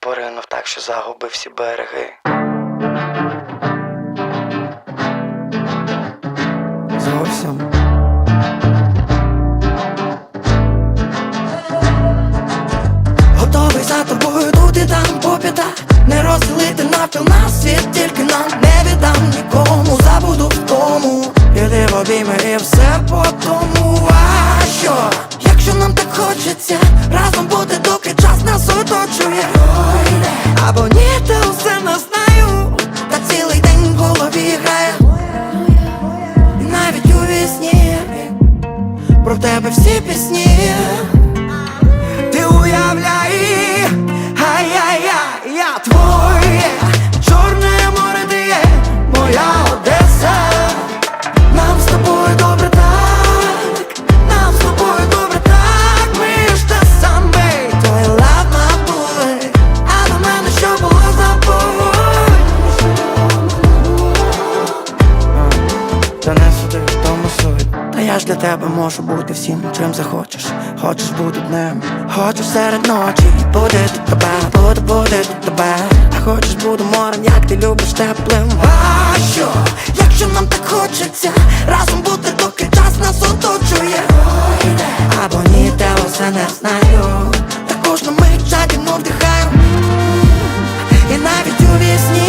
поринув так, що загубив всі береги. Зовсім. Готовий за тобою тут і там по Не розділити навпіл на світ, тільки нам не віддам нікому, забуду в тому Іди в обійми і все по тому пісні А я ж для тебе можу бути всім, чим захочеш, хочеш бути днем, Хочеш серед ночі, буде тут тебе, буду, буде тут тебе, а хочеш буду морем, як ти любиш теплим. А що, якщо нам так хочеться, разом бути, доки час нас оточує, або ні, те все не знаю. Також на ми чаді, мов і навіть у вісні